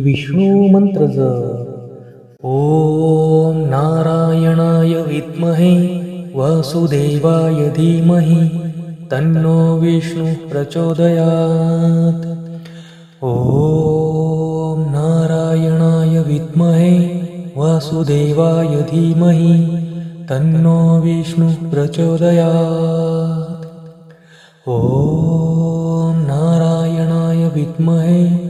श्रीविष्णुमन्त्रज। ॐ नारायणाय विद्महे वासुदेवाय धीमहि तन्नो विष्णुः प्रचोदयात्। ॐ नारायणाय विद्महे वासुदेवाय धीमहि तन्नो विष्णुः प्रचोदयात्। ॐ नारायणाय विद्महे